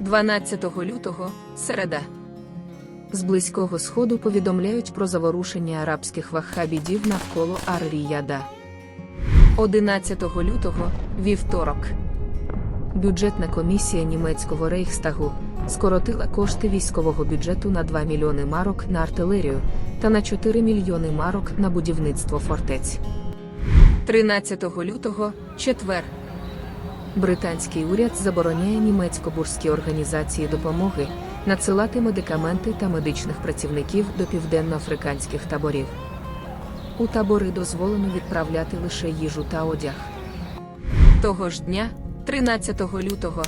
12 лютого середа. З близького сходу повідомляють про заворушення арабських ваххабідів навколо Ар-Ріяда. 11 лютого вівторок. Бюджетна комісія німецького рейхстагу скоротила кошти військового бюджету на 2 мільйони марок на артилерію та на 4 мільйони марок на будівництво фортець. 13 лютого четвер. Британський уряд забороняє німецько-бурській організації допомоги надсилати медикаменти та медичних працівників до південноафриканських таборів. У табори дозволено відправляти лише їжу та одяг. Того ж дня, 13 лютого,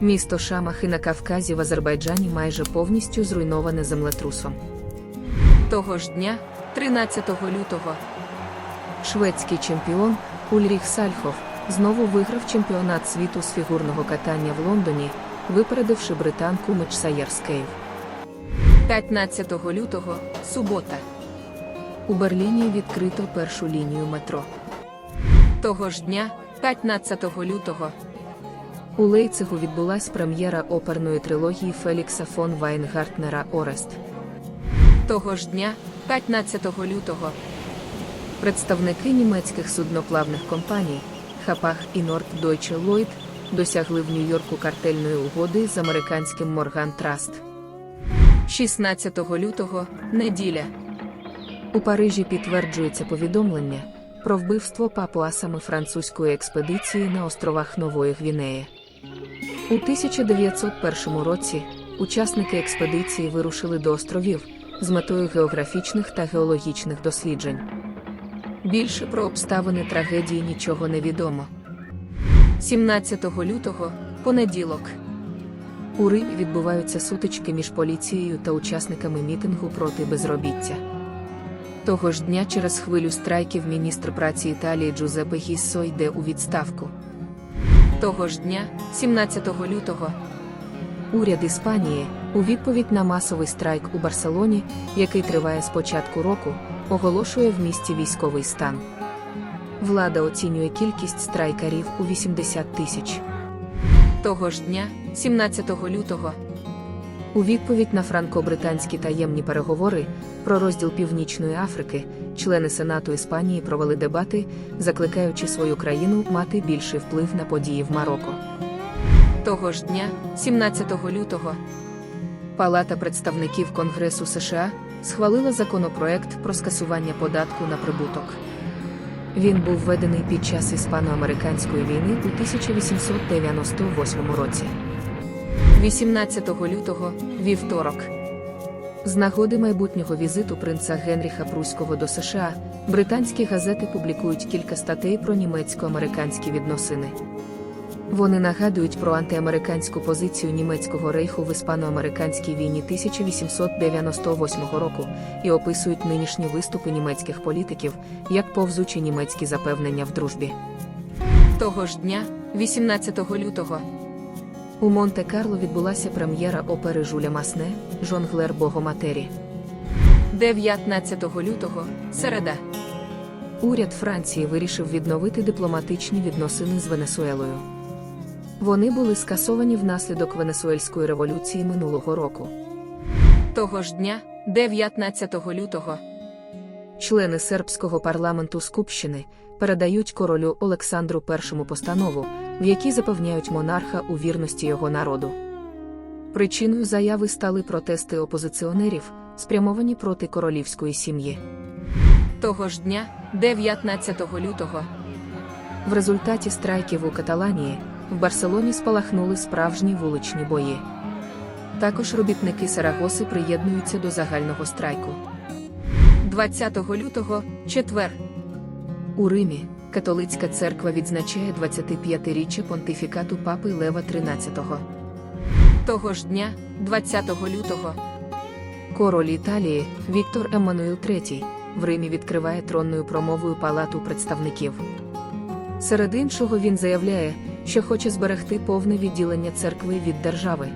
місто Шамахи на Кавказі в Азербайджані майже повністю зруйноване землетрусом. Того ж дня, 13 лютого, шведський чемпіон Ульріх Сальхов знову виграв чемпіонат світу з фігурного катання в Лондоні, випередивши британку Мечсаєр Скейв. 15 лютого субота. У Берліні відкрито першу лінію метро. Того ж дня, 15 лютого, у Лейцигу відбулась прем'єра оперної трилогії Фелікса фон Вайнгартнера Орест. Того ж дня, 15 лютого, представники німецьких судноплавних компаній Хапах і Норд Deutsche Lloyd досягли в Нью-Йорку картельної угоди з американським Морган Траст. 16 лютого неділя. У Парижі підтверджується повідомлення про вбивство папуасами французької експедиції на островах Нової Гвінеї. У 1901 році учасники експедиції вирушили до островів з метою географічних та геологічних досліджень. Більше про обставини трагедії нічого не відомо. 17 лютого понеділок. У Римі відбуваються сутички між поліцією та учасниками мітингу проти безробіття. Того ж дня через хвилю страйків міністр праці Італії Джузеппе Гіссо йде у відставку. Того ж дня, 17 лютого, уряд Іспанії, у відповідь на масовий страйк у Барселоні, який триває з початку року, оголошує в місті військовий стан. Влада оцінює кількість страйкарів у 80 тисяч. Того ж дня, 17 лютого, у відповідь на франко-британські таємні переговори про розділ Північної Африки, члени Сенату Іспанії провели дебати, закликаючи свою країну мати більший вплив на події в Марокко. Того ж дня, 17 лютого, Палата представників Конгресу США схвалила законопроект про скасування податку на прибуток. Він був введений під час іспано-американської війни у 1898 році. 18 лютого вівторок. З нагоди майбутнього візиту принца Генріха Пруського до США британські газети публікують кілька статей про німецько-американські відносини. Вони нагадують про антиамериканську позицію німецького рейху в іспано-американській війні 1898 року і описують нинішні виступи німецьких політиків як повзучі німецькі запевнення в дружбі. Того ж дня, 18 лютого, у Монте-Карло відбулася прем'єра опери Жуля Масне Жонглер Богоматері. 19 лютого середа. Уряд Франції вирішив відновити дипломатичні відносини з Венесуелою. Вони були скасовані внаслідок Венесуельської революції минулого року. Того ж дня, 19 лютого, члени сербського парламенту Скупщини передають королю Олександру І постанову, в якій запевняють монарха у вірності його народу. Причиною заяви стали протести опозиціонерів, спрямовані проти королівської сім'ї. Того ж дня, 19 лютого, в результаті страйків у Каталанії в Барселоні спалахнули справжні вуличні бої. Також робітники Сарагоси приєднуються до загального страйку. 20 лютого четвер. У Римі католицька церква відзначає 25-річчя понтифікату папи Лева XIII. Того ж дня, 20 лютого, король Італії Віктор Еммануїл III в Римі відкриває тронною промовою Палату представників. Серед іншого він заявляє, що хоче зберегти повне відділення церкви від держави.